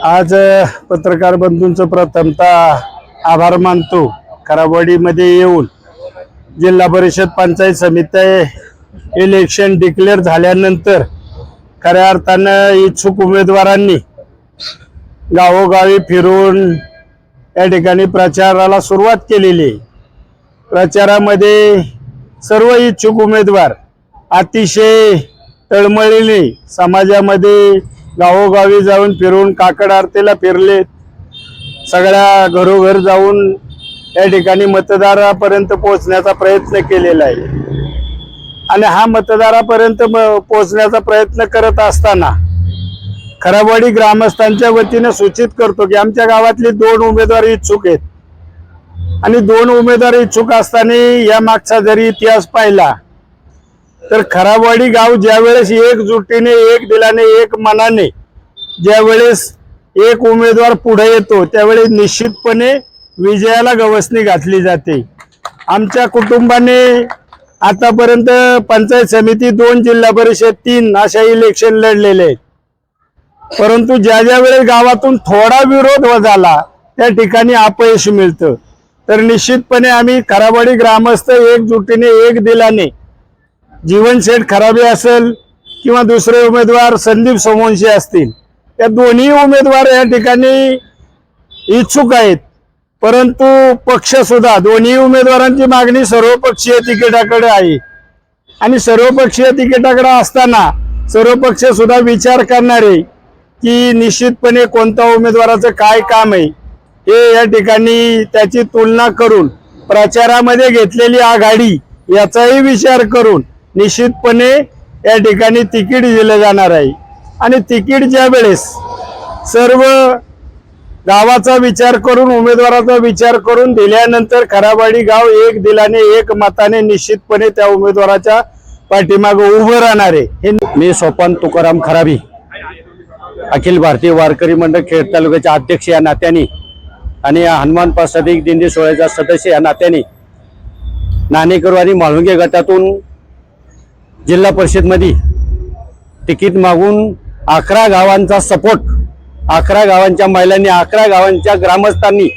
आज पत्रकार बंधूंचं प्रथमतः आभार मानतो. खराबवाडीमध्ये येऊन जिल्हा परिषद पंचायत समिती इलेक्शन डिक्लेअर झाल्यानंतर खऱ्या अर्थानं इच्छुक उमेदवारांनी गावोगावी फिरून या ठिकाणी प्रचाराला सुरुवात केलेली प्रचारामध्ये सर्व इच्छुक उमेदवार अतिशय तळमळीने समाजामध्ये गावोगावी जाऊन फिरून काकड आरतीला फिरलेत सगळ्या घरोघर जाऊन या ठिकाणी मतदारापर्यंत पोहोचण्याचा प्रयत्न केलेला आहे. आणि हा मतदारापर्यंत पोहोचण्याचा प्रयत्न करत असताना खराबवाडी ग्रामस्थांच्या वतीने सूचित करतो की आमच्या गावातले दोन उमेदवार इच्छुक आहेत. आणि दोन उमेदवार इच्छुक असताना या मागचा जरी इतिहास पाहिला तर खराबवाडी गाव ज्यावेळेस एकजुटीने एक दिलाने एक मनाने ज्यावेळेस एक उमेदवार पुढे येतो त्यावेळेस निश्चितपणे विजयाला गवसणी घातली जाते. आमच्या कुटुंबाने आतापर्यंत पंचायत समिती दोन जिल्हा परिषद तीन अशा इलेक्शन लढलेले आहेत. परंतु ज्या ज्या वेळेस गावातून थोडा विरोध झाला त्या ठिकाणी अपयश मिळतं. तर निश्चितपणे आम्ही खराबाडी ग्रामस्थ एकजुटीने एक दिलाने जीवनशेठ खराबे असेल किंवा दुसरे उमेदवार संदीप सोमवंशी असतील या दोन्ही उमेदवार या ठिकाणी इच्छुक आहेत. परंतु पक्ष सुद्धा दोन्ही उमेदवारांची मागणी सर्वपक्षीय तिकिटाकडे आहे. आणि सर्वपक्षीय तिकिटाकडे असताना सर्व सुद्धा विचार करणारे की निश्चितपणे कोणत्या उमेदवाराचं काय काम आहे हे या ठिकाणी त्याची तुलना करून प्रचारामध्ये घेतलेली आघाडी याचाही विचार करून निश्चितपणे या ठिकाणी तिकीट दिलं जाणार आहे. आणि तिकीट ज्या वेळेस सर्व गावाचा विचार करून उमेदवाराचा विचार करून दिल्यानंतर खराबाडी गाव एक दिलाने एक मताने निश्चितपणे त्या उमेदवाराच्या पाठीमागे उभं राहणार आहे. हे मी सोपान तुकाराम खराबी अखिल भारतीय वारकरी मंडळ खेड तालुक्याचे अध्यक्ष या नात्याने आणि या हनुमान प्रसादिक दिंडी सोहळ्याचा सदस्य या नात्याने नाणेकरवाडी म्हाळुंगे गटातून जिल्हा परिषदमध्ये तिकीट मागून अकरा गावांचा सपोर्ट अकरा गावांच्या महिलांनी अकरा गावांच्या ग्रामस्थांनी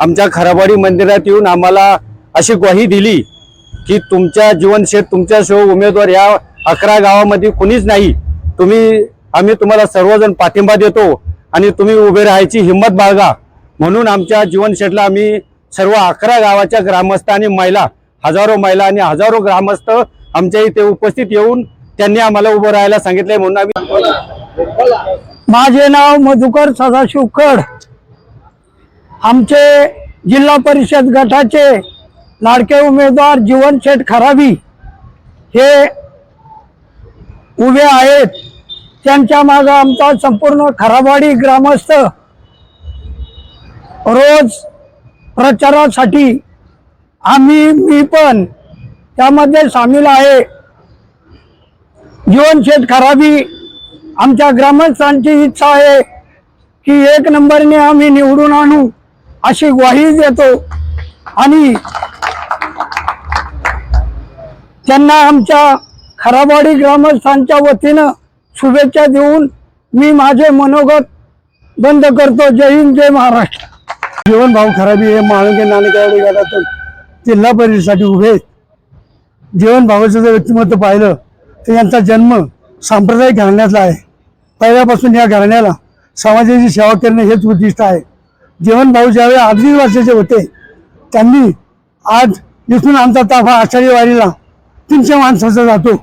आमच्या खराबाडी मंदिरात येऊन आम्हाला अशी ग्वाही दिली की तुमच्या जीवनशेत तुमच्याशिवाय उमेदवार या अकरा गावामध्ये कुणीच नाही. तुम्ही आम्ही तुम्हाला सर्वजण पाठिंबा देतो आणि तुम्ही उभे राहायची हिंमत बाळगा. म्हणून आमच्या जीवनशेठला आम्ही सर्व अकरा गावाच्या ग्रामस्थ आणि महिला हजारो महिला आणि हजारो ग्रामस्थ आमच्या इथे उपस्थित येऊन त्यांनी आम्हाला उभं राहायला सांगितलंय म्हणून आम्ही माझे नाव मधुकर सदाशिव कड आमचे जिल्हा परिषद गटाचे लाडके उमेदवार जीवनशेठ खराबी हे उभे आहेत. त्यांच्या मागं आमचा संपूर्ण खराबाडी ग्रामस्थ रोज प्रचारासाठी आम्ही मी पण त्यामध्ये सामील आहे. जीवनशेठ खराबी आमच्या ग्रामस्थांची इच्छा आहे की एक नंबरने आम्ही निवडून आणू अशी ग्वाही देतो. आणि त्यांना आमच्या खराबाडी ग्रामस्थांच्या वतीनं शुभेच्छा देऊन मी माझे मनोगत बंद करतो. जय हिंद जय महाराष्ट्र. जीवन भाऊ खराबी हे माळुंगे नाणेकरवाडी गटातून जिल्हा परिषदेसाठी उभे आहेत. जीवन भावाचं जर व्यक्तिमत्व पाहिलं तर यांचा जन्म सांप्रदायिक घालण्यातला आहे. पहिल्यापासून या घराण्याला समाजाची सेवा करणे हेच उद्दिष्ट आहे. जीवन भाऊ ज्यावेळी अडीच वर्षाचे होते त्यांनी आज इथून आमचा ताफा आषाढी वारीला तीनशे माणसाचा जातो.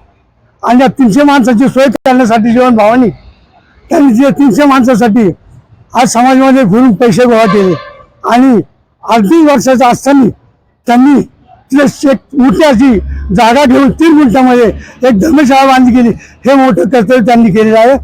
आणि या तीनशे माणसाची सोय करण्यासाठी जीवन भावानी त्यांनी जे तीनशे माणसासाठी आज समाजामध्ये फिरून पैसे गोळा केले. आणि अडतीस वर्षाचा असताना त्यांनी तिथे एक मोठी अशी जागा घेऊन तीन मिनिटामध्ये एक धर्मशाळा बांधली गेली. हे मोठं कर्तव्य त्यांनी केलेलं आहे.